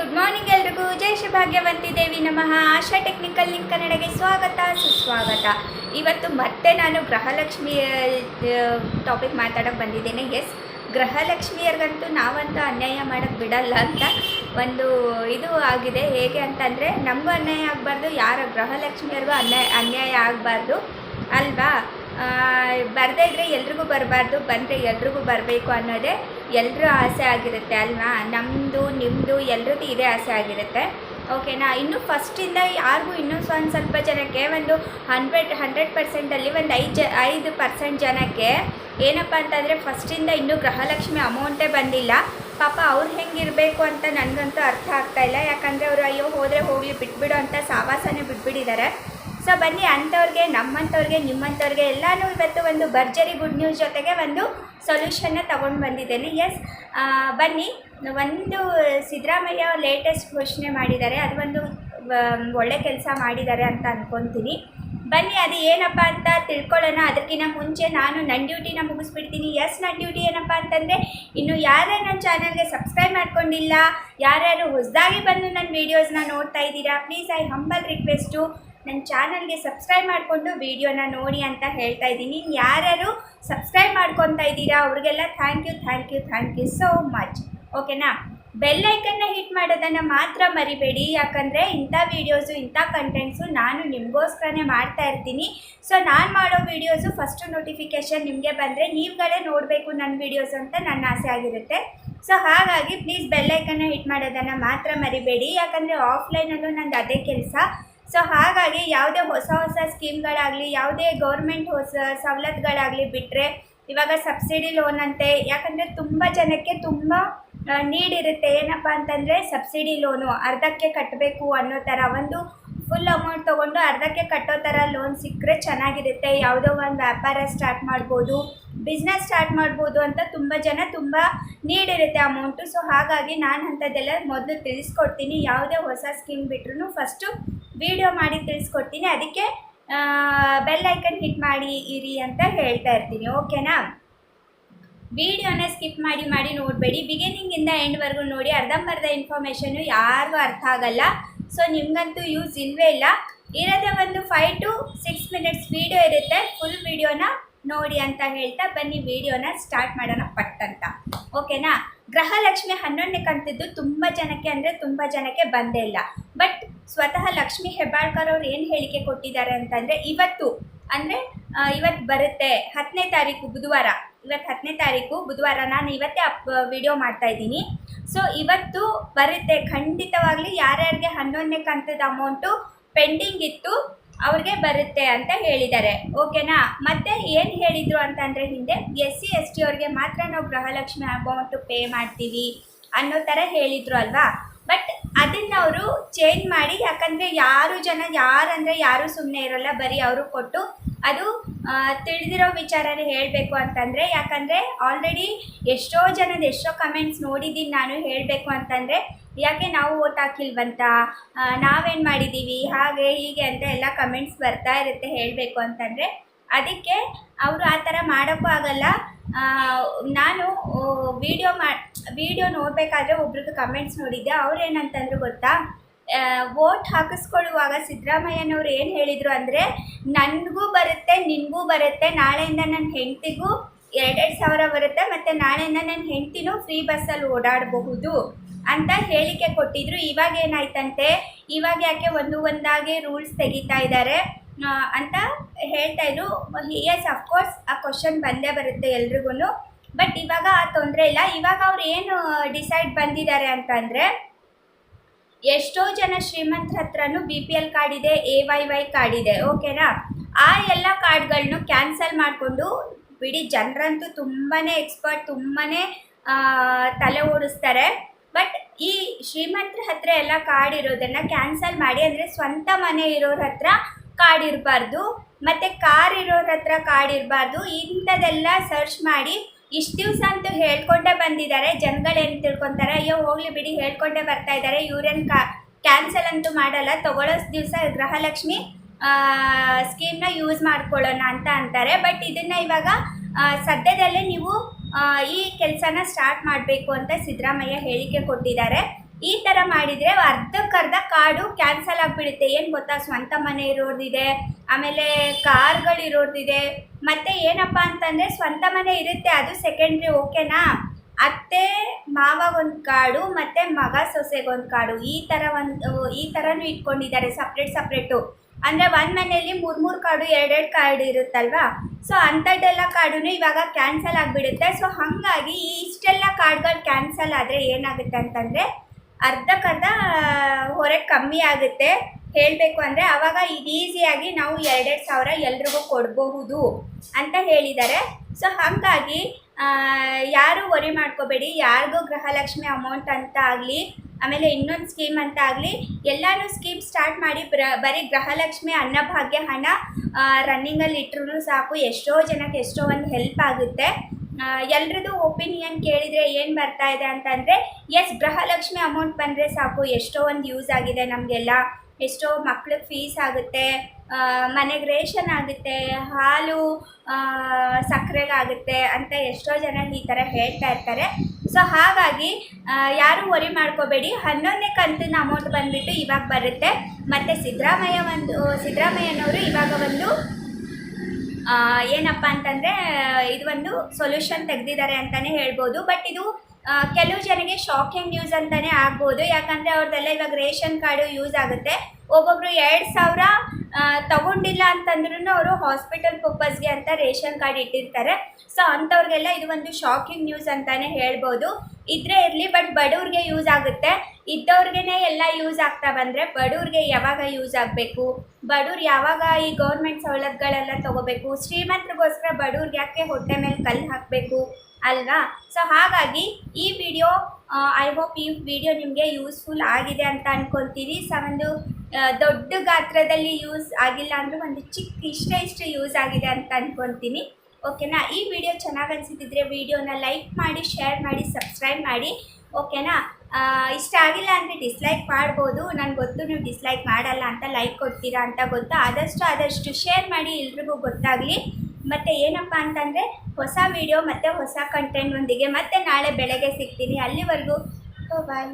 Good morning ಎಲ್ರಿಗೂ. ಜೈ ಶ್ರೀ ಭಾಗ್ಯವಂತಿ ದೇವಿ ನಮಃ. ಆಶಾ technical link ಕನ್ನಡಗೆ ಸ್ವಾಗತ, ಸುಸ್ವಾಗತ. ಇವತ್ತು ಮತ್ತೆ ನಾನು ಗೃಹಲಕ್ಷ್ಮಿ ಟಾಪಿಕ್ ಮಾತಾಡಕ್ಕೆ ಬಂದಿದ್ದೇನೆ. ಎಸ್ ಗೃಹಲಕ್ಷ್ಮಿಯರಿಗಂತೂ ನಾವಂತೂ ಅನ್ಯಾಯ ಮಾಡೋಕ್ಕೆ ಬಿಡಲ್ಲ ಅಂತ ಒಂದು ಇದು ಆಗಿದೆ. ಹೇಗೆ ಅಂತಂದರೆ, ನಮಗೂ ಅನ್ಯಾಯ ಆಗಬಾರ್ದು, ಯಾರ ಗೃಹಲಕ್ಷ್ಮಿಯರಿಗೂ ಅನ್ಯಾಯ ಅನ್ಯಾಯ ಆಗಬಾರ್ದು ಅಲ್ವಾ? ಬರದೇ ಇದ್ದರೆ ಎಲ್ರಿಗೂ ಬರಬಾರ್ದು, ಬಂದರೆ ಎಲ್ರಿಗೂ ಬರಬೇಕು ಅನ್ನೋದೇ ಎಲ್ಲರ ಆಸೆ ಆಗಿರುತ್ತೆ ಅಲ್ವಾ? ನಮ್ಮದು ನಿಮ್ಮದು ಎಲ್ಲರದ್ದು ಇದೇ ಆಸೆ ಆಗಿರುತ್ತೆ. ಓಕೆನಾ? ಇನ್ನು ಫಸ್ಟಿಂದ ಯಾರಿಗೂ ಇನ್ನೂ ಒಂದು ಸ್ವಲ್ಪ ಜನಕ್ಕೆ ಒಂದು ಹಂಡ್ರೆಡ್ ಹಂಡ್ರೆಡ್ ಪರ್ಸೆಂಟಲ್ಲಿ ಒಂದು ಐದು ಜ, ಐದು ಪರ್ಸೆಂಟ್ ಜನಕ್ಕೆ ಏನಪ್ಪ ಅಂತಂದರೆ ಫಸ್ಟಿಂದ ಇನ್ನೂ ಗೃಹಲಕ್ಷ್ಮಿ ಅಮೌಂಟೇ ಬಂದಿಲ್ಲ. ಪಾಪ ಅವ್ರು ಹೆಂಗಿರಬೇಕು ಅಂತ ನನಗಂತೂ ಅರ್ಥ ಆಗ್ತಾ ಇಲ್ಲ. ಯಾಕಂದರೆ ಅವರು ಅಯ್ಯೋ ಹೋದರೆ ಹೋಗಲಿ, ಬಿಟ್ಬಿಡು ಅಂತ ಸಾವಾಸನೇ ಬಿಟ್ಬಿಟ್ಟಿದ್ದಾರೆ. ಸೊ ಬನ್ನಿ. ಅಂಥವ್ರಿಗೆ, ನಮ್ಮಂಥವ್ರಿಗೆ, ನಿಮ್ಮಂಥವ್ರಿಗೆ ಎಲ್ಲನೂ ಇವತ್ತು ಒಂದು ಭರ್ಜರಿ ಗುಡ್ ನ್ಯೂಸ್ ಜೊತೆಗೆ ಒಂದು ಸೊಲ್ಯೂಷನ್ನ ತಗೊಂಡು ಬಂದಿದ್ದೇನೆ. ಎಸ್ ಬನ್ನಿ. ಒಂದು ಸಿದ್ದರಾಮಯ್ಯ ಲೇಟೆಸ್ಟ್ ಘೋಷಣೆ ಮಾಡಿದ್ದಾರೆ. ಅದು ಒಂದು ಒಳ್ಳೆ ಕೆಲಸ ಮಾಡಿದ್ದಾರೆ ಅಂತ ಅಂದ್ಕೊತೀನಿ ಬನ್ನಿ, ಅದು ಏನಪ್ಪ ಅಂತ ತಿಳ್ಕೊಳ್ಳೋಣ. ಅದಕ್ಕಿಂತ ಮುಂಚೆ ನಾನು ನನ್ನ ಡ್ಯೂಟಿನ ಮುಗಿಸ್ಬಿಡ್ತೀನಿ. ಎಸ್ ನನ್ನ ಡ್ಯೂಟಿ ಏನಪ್ಪ ಅಂತಂದರೆ, ಇನ್ನು ಯಾರ್ಯಾರು ನನ್ನ ಚಾನಲ್ಗೆ ಸಬ್ಸ್ಕ್ರೈಬ್ ಮಾಡ್ಕೊಂಡಿಲ್ಲ, ಯಾರ್ಯಾರು ಹೊಸದಾಗಿ ಬಂದು ನನ್ನ ವೀಡಿಯೋಸ್ನ ನೋಡ್ತಾ ಇದ್ದೀರಾ ಪ್ಲೀಸ್ ಐ ಹಂಬಲ್ ರಿಕ್ವೆಸ್ಟು ನನ್ನ ಚಾನಲ್ಗೆ ಸಬ್ಸ್ಕ್ರೈಬ್ ಮಾಡಿಕೊಂಡು ವೀಡಿಯೋನ ನೋಡಿ ಅಂತ ಹೇಳ್ತಾ ಇದ್ದೀನಿ. ಯಾರ್ಯಾರು ಸಬ್ಸ್ಕ್ರೈಬ್ ಮಾಡ್ಕೊತಾ ಇದ್ದೀರಾ, ಅವ್ರಿಗೆಲ್ಲ thank you thank you thank you so much ಓಕೆನಾ ಬೆಲ್ ಐಕನ್ನ ಹಿಟ್ ಮಾಡೋದನ್ನು ಮಾತ್ರ ಮರಿಬೇಡಿ. ಯಾಕಂದರೆ ಇಂಥ ವೀಡಿಯೋಸು ಇಂಥ ಕಂಟೆಂಟ್ಸು ನಾನು ನಿಮಗೋಸ್ಕರನೇ ಮಾಡ್ತಾ ಇರ್ತೀನಿ. ಸೊ ನಾನು ಮಾಡೋ ವೀಡಿಯೋಸು ಫಸ್ಟು ನೋಟಿಫಿಕೇಷನ್ ನಿಮಗೆ ಬಂದರೆ ನೀವುಗಳೇ ನೋಡಬೇಕು ನನ್ನ ವೀಡಿಯೋಸ್ ಅಂತ ನನ್ನ ಆಸೆ ಆಗಿರುತ್ತೆ. ಸೊ ಹಾಗಾಗಿ ಪ್ಲೀಸ್ ಬೆಲ್ ಐಕನ್ನ ಹಿಟ್ ಮಾಡೋದನ್ನು ಮಾತ್ರ ಮರಿಬೇಡಿ. ಯಾಕಂದರೆ ಆಫ್ಲೈನಲ್ಲೂ ನಂದು ಅದೇ ಕೆಲಸ. ಸೊ ಹಾಗಾಗಿ ಯಾವುದೇ ಹೊಸ ಹೊಸ ಸ್ಕೀಮ್ಗಳಾಗಲಿ, ಯಾವುದೇ ಗೌರ್ಮೆಂಟ್ ಹೊಸ ಸವಲತ್ತುಗಳಾಗಲಿ ಬಿಟ್ಟರೆ ಇವಾಗ ಸಬ್ಸಿಡಿ ಲೋನ್ ಅಂತೆ, ಯಾಕಂದರೆ ತುಂಬ ಜನಕ್ಕೆ ತುಂಬ ನೀಡ್ ಇರುತ್ತೆ. ಏನಪ್ಪ ಅಂತಂದರೆ ಸಬ್ಸಿಡಿ ಲೋನು ಅರ್ಧಕ್ಕೆ ಕಟ್ಟಬೇಕು ಅನ್ನೋ ಥರ, ಒಂದು ಫುಲ್ ಅಮೌಂಟ್ ತೊಗೊಂಡು ಅರ್ಧಕ್ಕೆ ಕಟ್ಟೋ ಥರ ಲೋನ್ ಸಿಕ್ಕರೆ ಚೆನ್ನಾಗಿರುತ್ತೆ. ಯಾವುದೋ ಒಂದು ವ್ಯಾಪಾರ ಸ್ಟಾರ್ಟ್ ಮಾಡ್ಬೋದು ಬಿಸ್ನೆಸ್ ಸ್ಟಾರ್ಟ್ ಮಾಡ್ಬೋದು ಅಂತ ತುಂಬ ಜನ ತುಂಬ ನೀಡ್ ಇರುತ್ತೆ ಅಮೌಂಟು ಸೊ ಹಾಗಾಗಿ ನಾನು ಅಂಥದ್ದೆಲ್ಲ ಮೊದಲು ತಿಳಿಸ್ಕೊಡ್ತೀನಿ. ಯಾವುದೇ ಹೊಸ ಸ್ಕೀಮ್ ಬಿಟ್ರೂ ಫಸ್ಟು ವಿಡಿಯೋ ಮಾಡಿ ತಿಳಿಸ್ಕೊಡ್ತೀನಿ. ಅದಕ್ಕೆ ಬೆಲ್ ಐಕನ್ ಹಿಟ್ ಮಾಡಿ ಇರಿ ಅಂತ ಹೇಳ್ತಾ ಇರ್ತೀನಿ. ಓಕೆನಾ ವಿಡಿಯೋನ ಸ್ಕಿಪ್ ಮಾಡಿ ಮಾಡಿ ನೋಡಬೇಡಿ. ಬಿಗಿನಿಂಗಿಂದ ಎಂಡ್ವರೆಗೂ ನೋಡಿ, ಅರ್ಧಂಬರ್ಧ ಇನ್ಫಾರ್ಮೇಷನು ಯಾರಿಗೂ ಅರ್ಥ ಆಗಲ್ಲ. ಸೊ ನಿಮಗಂತೂ ಯೂಸ್ ಇಲ್ಲವೇ ಇಲ್ಲ. ಇರೋದೇ ಒಂದು five to six minutes video ಇರುತ್ತೆ. ಫುಲ್ ವೀಡಿಯೋನ ನೋಡಿ ಅಂತ ಹೇಳ್ತಾ ಬನ್ನಿ. ವಿಡಿಯೋನ ಸ್ಟಾರ್ಟ್ ಮಾಡೋಣ ಪಟ್ ಅಂತ. ಓಕೆನಾ ಗೃಹಲಕ್ಷ್ಮಿ ಹನ್ನೊಂದನೇ ಕಂತಿದ್ದು ತುಂಬ ಜನಕ್ಕೆ ಅಂದರೆ ತುಂಬ ಜನಕ್ಕೆ ಬಂದೇ ಇಲ್ಲ. ಬಟ್ ಸ್ವತಃ ಲಕ್ಷ್ಮಿ ಹೆಬ್ಬಾಳ್ಕರ್ ಅವರು ಏನು ಹೇಳಿಕೆ ಕೊಟ್ಟಿದ್ದಾರೆ ಅಂತಂದರೆ ಇವತ್ತು ಅಂದರೆ ಇವತ್ತು ಬರುತ್ತೆ. ಹತ್ತನೇ ತಾರೀಕು ಬುಧವಾರ. ಇವತ್ತು ಹತ್ತನೇ ತಾರೀಕು ಬುಧವಾರ. ನಾನು ಇವತ್ತೇ ಅಪ್ ವಿಡಿಯೋ ಮಾಡ್ತಾ ಇದ್ದೀನಿ. ಸೊ ಇವತ್ತು ಬರುತ್ತೆ. ಖಂಡಿತವಾಗ್ಲಿ ಯಾರ್ಯಾರಿಗೆ ಹನ್ನೊಂದನೇ ಕಂತದ ಅಮೌಂಟು ಪೆಂಡಿಂಗ್ ಇತ್ತು ಅವ್ರಿಗೆ ಬರುತ್ತೆ ಅಂತ ಹೇಳಿದ್ದಾರೆ. ಓಕೆನಾ? ಮತ್ತೆ ಏನು ಹೇಳಿದರು ಅಂತಂದರೆ ಹಿಂದೆ ಎಸ್ ಸಿ, ಎಸ್ ಟಿ ಅವ್ರಿಗೆ ಮಾತ್ರ ನಾವು ಗೃಹಲಕ್ಷ್ಮಿ ಅಮೌಂಟು ಪೇ ಮಾಡ್ತೀವಿ ಅನ್ನೋ ಥರ ಹೇಳಿದರು ಅಲ್ವಾ? ಬಟ್ ಅದನ್ನು ಅವರು ಚೇಂಜ್ ಮಾಡಿ, ಯಾಕಂದರೆ ಯಾರು ಜನ, ಯಾರಂದರೆ ಯಾರು ಸುಮ್ಮನೆ ಇರೋಲ್ಲ, ಬರೀ ಅವರು ಕೊಟ್ಟು ಅದು ತಿಳಿದಿರೋ ವಿಚಾರನೇ ಹೇಳಬೇಕು ಅಂತಂದರೆ, ಯಾಕಂದರೆ ಆಲ್ರೆಡಿ ಎಷ್ಟೋ ಜನದ ಎಷ್ಟೋ ಕಮೆಂಟ್ಸ್ ನೋಡಿದ್ದೀನಿ ನಾನು ಹೇಳಬೇಕು ಅಂತಂದರೆ ಯಾಕೆ ನಾವು ಓಟ್ ಹಾಕಿಲ್ವಂತ? ನಾವೇನು ಮಾಡಿದ್ದೀವಿ ಹಾಗೆ, ಹೀಗೆ ಅಂತ ಎಲ್ಲ ಕಮೆಂಟ್ಸ್ ಬರ್ತಾ ಇರುತ್ತೆ ಹೇಳಬೇಕು ಅಂತಂದರೆ. ಅದಕ್ಕೆ ಅವರು ಆ ಥರ ಮಾಡೋಕ್ಕೂ ಆಗಲ್ಲ. ನಾನು ವಿಡಿಯೋ ಮಾ ವಿಡಿಯೋ ನೋಡಬೇಕಾದ್ರೆ ಒಬ್ರದ್ದು ಕಮೆಂಟ್ಸ್ ನೋಡಿದ್ದೆ. ಅವ್ರು ಏನಂತಂದ್ರು ಗೊತ್ತಾ ವೋಟ್ ಹಾಕಿಸ್ಕೊಳ್ಳುವಾಗ ಸಿದ್ದರಾಮಯ್ಯನವ್ರು ಏನು ಹೇಳಿದರು ಅಂದರೆ, ನನಗೂ ಬರುತ್ತೆ, ನಿನಗೂ ಬರುತ್ತೆ. ನಾಳೆಯಿಂದ ನನ್ನ ಹೆಂಡತಿಗೂ ಎರಡೆರಡು ಸಾವಿರ ಬರುತ್ತೆ. ಮತ್ತು ನಾಳೆಯಿಂದ ನನ್ನ ಹೆಂಡ್ತಿನೂ ಫ್ರೀ ಬಸ್ಸಲ್ಲಿ ಓಡಾಡಬಹುದು. ಅಂತ ಹೇಳಿಕೆ ಕೊಟ್ಟಿದ್ರು. ಇವಾಗ ಏನಾಯ್ತಂತೆ? ಇವಾಗ ಯಾಕೆ ಒಂದು ಒಂದಾಗಿ ರೂಲ್ಸ್ ತೆಗಿತಾ ಇದ್ದಾರೆ? ಅಂತ ಹೇಳ್ತಾ ಇದ್ರು. ಎಸ್ ಅಫ್ಕೋರ್ಸ್ ಆ ಕ್ವಶನ್ ಬಂದೇ ಬರುತ್ತೆ ಎಲ್ರಿಗೂ ಬಟ್ ಇವಾಗ ಆ ತೊಂದರೆ ಇಲ್ಲ. ಇವಾಗ ಅವ್ರು ಏನು ಡಿಸೈಡ್ ಬಂದಿದ್ದಾರೆ ಅಂತಂದರೆ, ಎಷ್ಟೋ ಜನ ಶ್ರೀಮಂತರ ಹತ್ರನೂ ಬಿ ಪಿ ಎಲ್ ಕಾರ್ಡ್ ಇದೆ ಎ ವೈ ವೈ ಕಾರ್ಡ್ ಇದೆ, ಓಕೆನಾ? ಆ ಎಲ್ಲ ಕಾರ್ಡ್ಗಳನ್ನೂ ಕ್ಯಾನ್ಸಲ್ ಮಾಡಿಕೊಂಡು, ಬಿಡಿ, ಜನರಂತೂ ತುಂಬಾ ಎಕ್ಸ್ಪರ್ಟ್ ತುಂಬಾ ತಲೆ ಓಡಿಸ್ತಾರೆ. ಬಟ್ ಈ ಶ್ರೀಮಂತರ ಹತ್ರ ಎಲ್ಲ ಕಾರ್ಡ್ ಇರೋದನ್ನು ಕ್ಯಾನ್ಸಲ್ ಮಾಡಿ, ಅಂದರೆ ಸ್ವಂತ ಮನೆ ಇರೋರ ಹತ್ರ ಕಾರ್ಡ್ ಇರಬಾರ್ದು. ಮತ್ತು ಕಾರ್ ಇರೋರ ಹತ್ರ ಕಾರ್ಡ್ ಇರಬಾರ್ದು. ಇಂಥದೆಲ್ಲ ಸರ್ಚ್ ಮಾಡಿ, ಇಷ್ಟು ದಿವಸ ಅಂತೂ ಹೇಳ್ಕೊಂಡೇ ಬಂದಿದ್ದಾರೆ. ಜನಗಳೇನು ತಿಳ್ಕೊತಾರೆ? ಅಯ್ಯೋ, ಹೋಗ್ಲಿ ಬಿಡಿ, ಹೇಳ್ಕೊಂಡೇ ಬರ್ತಾ ಇದ್ದಾರೆ. ಇವ್ರೇನು ಕಾ ಕ್ಯಾನ್ಸಲ್ ಅಂತೂ ಮಾಡಲ್ಲ. ತಗೊಳ್ಳೋ ದಿವಸ ಗೃಹಲಕ್ಷ್ಮಿ ಸ್ಕೀಮ್ನ ಯೂಸ್ ಮಾಡ್ಕೊಳ್ಳೋಣ ಅಂತ ಅಂತಾರೆ. ಬಟ್ ಇದನ್ನು ಇವಾಗ ಸದ್ಯದಲ್ಲೇ ನೀವು ಈ ಕೆಲಸನ ಸ್ಟಾರ್ಟ್ ಮಾಡಬೇಕು ಅಂತ ಸಿದ್ದರಾಮಯ್ಯ ಹೇಳಿಕೆ ಕೊಟ್ಟಿದ್ದಾರೆ. ಈ ಥರ ಮಾಡಿದರೆ ಅರ್ಧಕ್ಕರ್ಧ ಕಾಡು ಕ್ಯಾನ್ಸಲ್ ಆಗಿಬಿಡುತ್ತೆ. ಏನು ಗೊತ್ತಾ? ಸ್ವಂತ ಮನೆ ಇರೋದಿದೆ ಆಮೇಲೆ ಕಾರ್ಗಳಿರೋದಿದೆ ಮತ್ತು ಏನಪ್ಪ ಅಂತಂದರೆ ಸ್ವಂತ ಮನೆ ಇರುತ್ತೆ, ಅದು ಸೆಕೆಂಡ್ರಿ ಓಕೆನಾ ಅತ್ತೆ ಮಾವಗೊಂದು ಕಾಡು, ಮತ್ತು ಮಗ ಸೊಸೆಗೊಂದು ಕಾಡು. ಈ ಥರ ಒಂದು, ಈ ಥರನೂ ಇಟ್ಕೊಂಡಿದ್ದಾರೆ ಸಪ್ರೇಟ್ ಸಪ್ರೇಟು ಅಂದರೆ ಒಂದು ಮನೆಯಲ್ಲಿ ಮೂರು ಮೂರು ಕಾರ್ಡು ಎರಡೆರಡು ಕಾರ್ಡ್ ಇರುತ್ತಲ್ವಾ? ಸೊ ಅಂಥದ್ದೆಲ್ಲ ಕಾರ್ಡು ಇವಾಗ ಕ್ಯಾನ್ಸಲ್ ಆಗಿಬಿಡುತ್ತೆ. ಸೊ ಹಾಗಾಗಿ ಈ ಇಷ್ಟೆಲ್ಲ ಕಾರ್ಡ್ಗಳು ಕ್ಯಾನ್ಸಲ್ ಆದರೆ ಏನಾಗುತ್ತೆ ಅಂತಂದರೆ ಅರ್ಧಕ್ಕರ್ಧ ಹೊರೆ ಕಮ್ಮಿ ಆಗುತ್ತೆ. ಹೇಳಬೇಕು ಅಂದರೆ ಆವಾಗ ಇದು ಈಸಿಯಾಗಿ ನಾವು ಎರಡೆರಡು ಸಾವಿರ ಎಲ್ರಿಗೂ ಕೊಡಬಹುದು ಅಂತ ಹೇಳಿದ್ದಾರೆ. ಸೊ ಹಾಗಾಗಿ ಯಾರು ವರಿ ಮಾಡ್ಕೋಬೇಡಿ. ಯಾರಿಗೂ ಗೃಹಲಕ್ಷ್ಮಿ ಅಮೌಂಟ್ ಅಂತ ಆಗಲಿ ಆಮೇಲೆ ಇನ್ನೊಂದು ಸ್ಕೀಮ್ ಅಂತ ಆಗಲಿ, ಎಲ್ಲನೂ ಸ್ಕೀಮ್ ಸ್ಟಾರ್ಟ್ ಮಾಡಿ ಬ್ರ, ಬರೀ ಗೃಹಲಕ್ಷ್ಮಿ ಅನ್ನಭಾಗ್ಯ ಹಣ ರನ್ನಿಂಗಲ್ಲಿ ಇಟ್ಟರು ಸಾಕು. ಎಷ್ಟೋ ಜನಕ್ಕೆ ಎಷ್ಟೋ ಒಂದು ಹೆಲ್ಪ್ ಆಗುತ್ತೆ. ಎಲ್ರದ್ದು ಒಪಿನಿಯನ್ ಕೇಳಿದರೆ ಏನು ಬರ್ತಾ ಇದೆ ಅಂತಂದರೆ ಎಸ್ ಗೃಹಲಕ್ಷ್ಮಿ ಅಮೌಂಟ್ ಬಂದರೆ ಸಾಕು. ಎಷ್ಟೋ ಒಂದು ಯೂಸ್ ಆಗಿದೆ ನಮಗೆಲ್ಲ. ಎಷ್ಟೋ ಮಕ್ಳಿಗೆ ಫೀಸ್ ಆಗುತ್ತೆ. ಮನೆಗೆ ರೇಷನ್ ಆಗುತ್ತೆ. ಹಾಲು ಸಕ್ಕರೆಗಾಗುತ್ತೆ ಅಂತ ಎಷ್ಟೋ ಜನ ಈ ಥರ ಹೇಳ್ತಾ ಇರ್ತಾರೆ. ಸೊ ಹಾಗಾಗಿ ಯಾರು ವರಿ ಮಾಡ್ಕೋಬೇಡಿ. ಹನ್ನೊಂದನೇ ಕಂತಿನ ಅಮೌಂಟ್ ಬಂದುಬಿಟ್ಟು ಇವಾಗ ಬರುತ್ತೆ. ಮತ್ತು ಸಿದ್ದರಾಮಯ್ಯ ಒಂದು, ಸಿದ್ದರಾಮಯ್ಯನವರು ಇವಾಗ ಒಂದು ಏನಪ್ಪ ಅಂತಂದರೆ, ಇದು ಒಂದು ಸೊಲ್ಯೂಷನ್ ತೆಗೆದಿದ್ದಾರೆ ಅಂತಲೇ ಹೇಳ್ಬೋದು. ಬಟ್ ಇದು ಕೆಲವು ಜನಗೆ ಶಾಕಿಂಗ್ ನ್ಯೂಸ್ ಅಂತಲೇ ಆಗ್ಬೋದು. ಯಾಕಂದರೆ ಅವ್ರದ್ದೆಲ್ಲ ಇವಾಗ ರೇಷನ್ ಕಾರ್ಡು ಯೂಸ್ ಆಗುತ್ತೆ. ಒಬ್ಬೊಬ್ರು ಎರಡು ಸಾವಿರ ತಗೊಂಡಿಲ್ಲ ಅಂತಂದ್ರೂ ಅವರು ಹಾಸ್ಪಿಟಲ್ ಪರ್ಪಸ್ಗೆ ಅಂತ ರೇಷನ್ ಕಾರ್ಡ್ ಇಟ್ಟಿರ್ತಾರೆ. ಸೊ ಅಂಥವ್ರಿಗೆಲ್ಲ ಇದು ಒಂದು ಶಾಕಿಂಗ್ ನ್ಯೂಸ್ ಅಂತಲೇ ಹೇಳ್ಬೋದು. ಇದ್ರೆ ಇರಲಿ ಬಟ್ ಬಡವ್ರಿಗೆ ಯೂಸ್ ಆಗುತ್ತೆ. ಇದ್ದವ್ರಿಗೇ ಎಲ್ಲ ಯೂಸ್ ಆಗ್ತಾ ಬಂದರೆ ಬಡವ್ರಿಗೆ ಯಾವಾಗ ಯೂಸ್ ಆಗಬೇಕು? ಬಡವ್ರು ಯಾವಾಗ ಈ ಗೌರ್ಮೆಂಟ್ ಸವಲತ್ತುಗಳೆಲ್ಲ ತಗೋಬೇಕು? ಶ್ರೀಮಂತರಿಗೋಸ್ಕರ ಬಡವ್ರಿಗೆ ಯಾಕೆ ಹೊಟ್ಟೆ ಮೇಲೆ ಕಲ್ಲು ಹಾಕಬೇಕು? ಅಲ್ವಾ? ಸೊ ಹಾಗಾಗಿ ಈ ವಿಡಿಯೋ ಐ ಹೋಪ್ ಈ ವಿಡಿಯೋ ನಿಮಗೆ ಯೂಸ್ಫುಲ್ ಆಗಿದೆ ಅಂತ ಅಂದ್ಕೊಳ್ತೀರಿ ಸೊ ಒಂದು ದೊಡ್ಡ ಗಾತ್ರದಲ್ಲಿ ಯೂಸ್ ಆಗಿಲ್ಲ ಅಂದರೂ ಒಂದು ಚಿಕ್ಕ ಇಷ್ಟ ಇಷ್ಟ ಯೂಸ್ ಆಗಿದೆ ಅಂತ ಅಂದ್ಕೊಳ್ತೀನಿ ಓಕೆನಾ ಈ ವಿಡಿಯೋ ಚೆನ್ನಾಗಿ ಅನಿಸಿದ್ರೆ ವಿಡಿಯೋನ ಲೈಕ್ ಮಾಡಿ ಶೇರ್ ಮಾಡಿ ಸಬ್ಸ್ಕ್ರೈಬ್ ಮಾಡಿ. ಓಕೆನಾ ಇಷ್ಟ ಆಗಿಲ್ಲ ಅಂದರೆ ಡಿಸ್ಲೈಕ್ ಮಾಡ್ಬೋದು. ನನಗೆ ಗೊತ್ತು ನೀವು ಡಿಸ್ಲೈಕ್ ಮಾಡಲ್ಲ ಅಂತ ಲೈಕ್ ಕೊಡ್ತೀರಾ ಅಂತ ಗೊತ್ತು. ಆದಷ್ಟು ಆದಷ್ಟು ಶೇರ್ ಮಾಡಿ ಎಲ್ರಿಗೂ ಗೊತ್ತಾಗಲಿ. ಮತ್ತು ಏನಪ್ಪ ಅಂತಂದರೆ ಹೊಸ ವಿಡಿಯೋ ಮತ್ತು ಹೊಸ ಕಂಟೆಂಟ್ ಒಂದಿಗೆ ಮತ್ತೆ ನಾಳೆ ಬೆಳಗ್ಗೆ ಸಿಗ್ತೀನಿ. ಅಲ್ಲಿವರೆಗೂ ಬಾಯ್